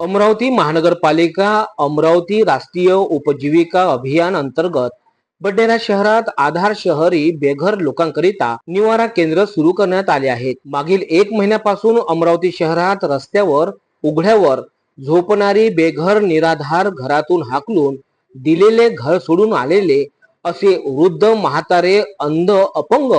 अमरावती महानगरपालिका अमरावती राष्ट्रीय उपजीविका अभियान अंतर्गत बडनेरा शहरात आधार शहरी बेघर लोकांकरिता निवारा केंद्र सुरू करण्यात आले आहेत. मागील एक महिन्यापासून अमरावती शहरात रस्त्यावर उघड्यावर झोपणारी बेघर निराधार घरातून हाकलून दिलेले घर सोडून आलेले असे वृद्ध म्हातारे अंध अपंग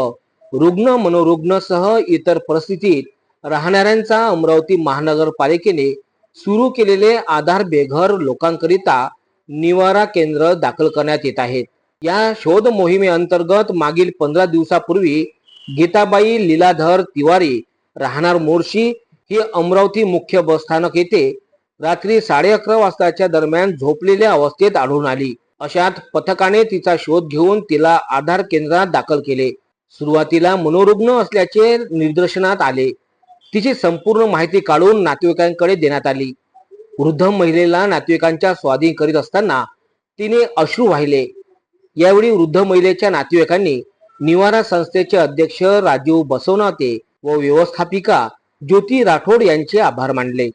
रुग्ण मनोरुग्णसह इतर परिस्थितीत राहणाऱ्यांचा अमरावती महानगरपालिकेने सुरू केलेले आधार बेघर लोकांकरिता निवारा केंद्र दाखल करण्यात येत आहेत. या शोध मोहिमेअंतर्गत मागील पंधरा दिवसापूर्वी गीताबाई लीलाधर तिवारी राहणार मोर्शी ही अमरावती मुख्य बसस्थानक येथे रात्री साडे अकरा वाजताच्या दरम्यान झोपलेल्या अवस्थेत आढळून आली. अशात पथकाने तिचा शोध घेऊन तिला आधार केंद्रात दाखल केले. सुरुवातीला मनोरुग्ण असल्याचे निदर्शनात आले. तिची संपूर्ण माहिती काढून नातेवाईकांकडे देण्यात आली. वृद्ध महिलेला नातेवाईकांच्या स्वाधीन करीत असताना तिने अश्रू वाहिले. यावेळी वृद्ध महिलेच्या नातेवाईकांनी निवारा संस्थेचे अध्यक्ष राजीव बसवनाते व व्यवस्थापिका ज्योती राठोड यांचे आभार मानले.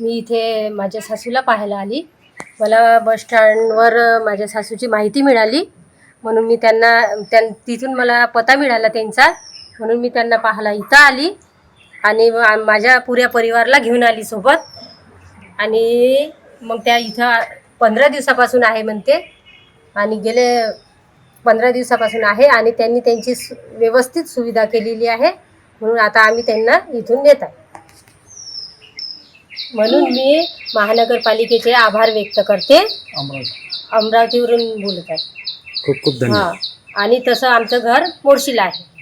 मी इथे माझ्या सासूला पाहायला आली. मला बस स्टँडवर माझ्या सासूची माहिती मिळाली. म्हणून मी त्यांना त्यां तिथून मला पत्ता मिळाला त्यांचा. म्हणून मी त्यांना पाहायला इथं आली आणि माझ्या पुऱ्या परिवारला घेऊन आली सोबत. आणि मग त्या इथं पंधरा दिवसापासून आहे म्हणते. आणि गेले पंधरा दिवसापासून आहे आणि त्यांनी त्यांची व्यवस्थित सुविधा केलेली आहे. म्हणून आता आम्ही त्यांना इथून नेत आहे. म्हणून मी महानगरपालिकेचे आभार व्यक्त करते. अमरावतीवरून बोलत आहे. खूप खूप धन्यवाद. हा. आणि तसं आमचं घर मोर्शीला आहे.